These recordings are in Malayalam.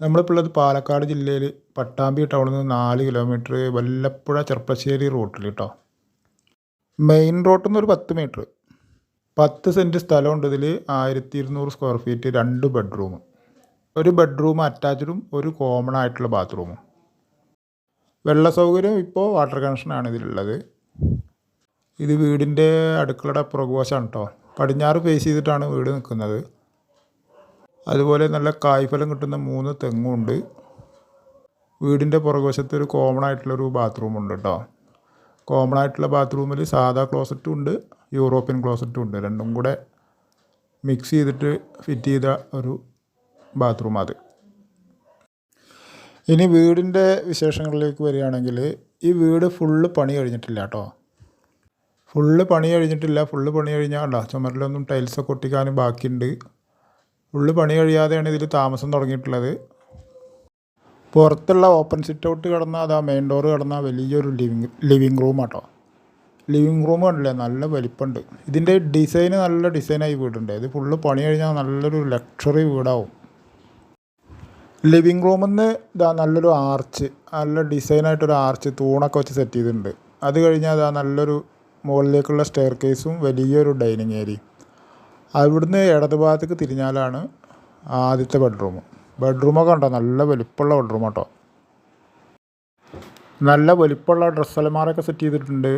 നമ്മളിപ്പോൾ ഉള്ളത് പാലക്കാട് ജില്ലയിൽ പട്ടാമ്പി ടൗണിൽ നിന്ന് നാല് കിലോമീറ്റർ വല്ലപ്പുഴ ചെർപ്പശ്ശേരി റൂട്ടിൽ കേട്ടോ മെയിൻ റോട്ടിൽ നിന്ന് ഒരു പത്ത് മീറ്റർ പത്ത് സെന്റ് സ്ഥലമുണ്ട് ഇതിൽ ആയിരത്തി ഇരുന്നൂറ് സ്ക്വയർ ഫീറ്റ് രണ്ട് ബെഡ്റൂം ഒരു ബെഡ്റൂം അറ്റാച്ച്ഡും ഒരു കോമൺ ആയിട്ടുള്ള ബാത്റൂമും വെള്ള സൗകര്യം ഇപ്പോൾ വാട്ടർ കണക്ഷനാണ് ഇതിലുള്ളത്. ഇത് വീടിന്റെ അടുക്കളയുടെ പുറകുവശമാണ് കേട്ടോ പടിഞ്ഞാറ് ഫേസ് ചെയ്തിട്ടാണ് വീട് നിൽക്കുന്നത് അതുപോലെ നല്ല കായ്ഫലം കിട്ടുന്ന മൂന്ന് തെങ്ങുണ്ട്. വീടിന്റെ പുറകുവശത്ത് ഒരു കോമൺ ആയിട്ടുള്ളൊരു ബാത്റൂമുണ്ട് കേട്ടോ കോമൺ ആയിട്ടുള്ള ബാത്റൂമിൽ സാധാ ക്ലോസറ്റും ഉണ്ട് യൂറോപ്യൻ ക്ലോസറ്റും ഉണ്ട്. രണ്ടും കൂടെ മിക്സ് ചെയ്തിട്ട് ഫിറ്റ് ചെയ്ത ഒരു ബാത്റൂം അത്. ഇനി വീടിന്റെ വിശേഷങ്ങളിലേക്ക് വരികയാണെങ്കിൽ ഈ വീട് ഫുള്ള് പണി കഴിഞ്ഞിട്ടില്ല കേട്ടോ ഫുള്ള് പണി കഴിഞ്ഞിട്ടില്ല ഫുള്ള് പണി കഴിഞ്ഞാൽ കണ്ടോ ചുമരിലൊന്നും ടൈൽസൊക്കെ ഒട്ടിക്കാനും ബാക്കിയുണ്ട്. ഫുള്ള് പണി കഴിയാതെയാണ് ഇതിൽ താമസം തുടങ്ങിയിട്ടുള്ളത്. പുറത്തുള്ള ഓപ്പൺ സിറ്റ് ഔട്ട് കിടന്ന അതാ മെയിൻ ഡോർ കിടന്ന വലിയൊരു ലിവിങ് ലിവിങ് റൂം ആട്ടോ. ലിവിങ് റൂം കണ്ടില്ലേ? നല്ല വലിപ്പമുണ്ട് ഇതിന്റെ ഡിസൈന് നല്ല ഡിസൈനായി വീടുണ്ട്. ഇത് ഫുള്ള് പണി കഴിഞ്ഞാൽ നല്ലൊരു ലക്ഷറി വീടാവും. ലിവിങ് റൂമിൽ നിന്ന് ഇതാ നല്ലൊരു ആർച്ച് നല്ല ഡിസൈനായിട്ടൊരു ആർച്ച് തൂണൊക്കെ വെച്ച് സെറ്റ് ചെയ്തിട്ടുണ്ട്. അത് കഴിഞ്ഞാൽ അതാ നല്ലൊരു മുകളിലേക്കുള്ള സ്റ്റെയർ കേസും വലിയൊരു ഡൈനിങ് ഏരിയയും അവിടുന്ന് ഇടത് ഭാഗത്തേക്ക് തിരിഞ്ഞാലാണ് ആദ്യത്തെ ബെഡ്റൂം ബെഡ്റൂമൊക്കെ ഉണ്ടോ നല്ല വലിപ്പമുള്ള ബെഡ്റൂം കേട്ടോ നല്ല വലിപ്പമുള്ള ഡ്രസ്സ് അലമാരൊക്കെ സെറ്റ് ചെയ്തിട്ടുണ്ട്.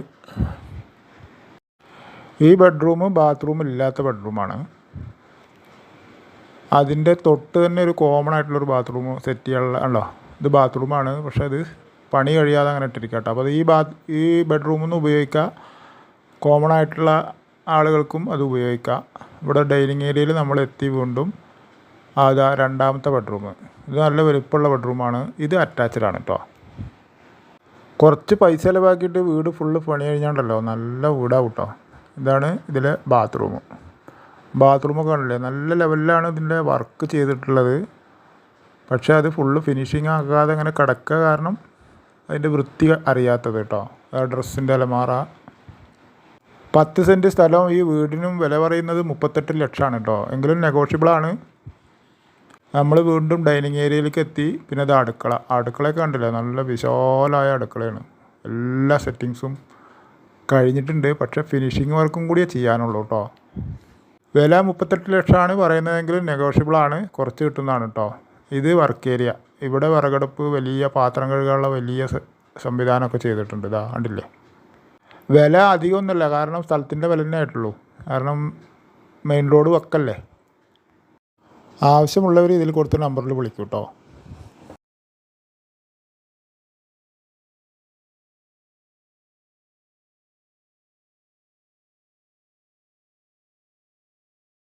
ഈ ബെഡ്റൂം ബാത്റൂം ഇല്ലാത്ത ബെഡ്റൂമാണ് അതിന്റെ തൊട്ട് തന്നെ ഒരു കോമൺ ആയിട്ടുള്ളൊരു ബാത്റൂം സെറ്റ് ചെയ്യാനുള്ള ഉണ്ടോ ഇത് ബാത്റൂമാണ് പക്ഷേ അത് പണി കഴിയാതെ അങ്ങനെ ഇട്ടിരിക്കുക കേട്ടോ അപ്പോൾ ഈ ബാത്ത് ഈ ബെഡ്റൂമിൽ നിന്ന് ഉപയോഗിക്കാം. കോമൺ ആയിട്ടുള്ള ആളുകൾക്കും അത് ഉപയോഗിക്കാം. ഇവിടെ ഡൈനിങ് ഏരിയയിൽ നമ്മൾ എത്തി വീണ്ടും. അതാ രണ്ടാമത്തെ ബെഡ്റൂം ഇത് നല്ല വലുപ്പമുള്ള ബെഡ്റൂമാണ് ഇത് ആണ് കേട്ടോ കുറച്ച് പൈസ ചിലവാക്കിയിട്ട് വീട് ഫുള്ള് പണി കഴിഞ്ഞാണ്ടല്ലോ. നല്ല വീടാവും കേട്ടോ ഇതാണ് ഇതിലെ ബാത്റൂം ബാത്റൂമൊക്കെ ആണല്ലേ നല്ല ലെവലിലാണ് ഇതിന്റെ വർക്ക് ചെയ്തിട്ടുള്ളത്. പക്ഷേ അത് ഫുള്ള് ഫിനിഷിങ് ആകാതെ അങ്ങനെ കിടക്കുക കാരണം അതിന്റെ വൃത്തി അറിയാത്തത് കേട്ടോ ഡ്രസ്സിന്റെ അലമാറ. പത്ത് സെന്റ് സ്ഥലവും ഈ വീടിനും വില പറയുന്നത് മുപ്പത്തെട്ട് ലക്ഷമാണ് കേട്ടോ. എങ്കിലും നെഗോഷ്യബിളാണ് നമ്മൾ വീണ്ടും ഡൈനിങ് ഏരിയയിലേക്ക് എത്തി. പിന്നെ അത് അടുക്കള. അടുക്കളയൊക്കെ കണ്ടില്ല? നല്ല വിശാലമായ അടുക്കളയാണ്. എല്ലാ സെറ്റിങ്സും കഴിഞ്ഞിട്ടുണ്ട്. പക്ഷേ ഫിനിഷിങ് വർക്കും കൂടിയേ ചെയ്യാനുള്ളൂ കേട്ടോ. വില മുപ്പത്തെട്ട് ലക്ഷമാണ് പറയുന്നതെങ്കിലും നെഗോഷ്യബിളാണ് കുറച്ച് കിട്ടുന്നതാണ് കേട്ടോ. ഇത് വർക്ക് ഏരിയ ഇവിടെ വിറകടുപ്പ് വലിയ പാത്രം കഴുകാനുള്ള വലിയ സംവിധാനമൊക്കെ ചെയ്തിട്ടുണ്ട്. ഇതാ കണ്ടില്ലേ? വില അധികമൊന്നുമില്ല കാരണം സ്ഥലത്തിന്റെ വില തന്നെ ആയിട്ടുള്ളൂ. കാരണം മെയിൻ റോഡ് വക്കല്ലേ. ആവശ്യമുള്ളവർ ഇതിൽ കൊടുത്ത നമ്പറിൽ വിളിക്കും കേട്ടോ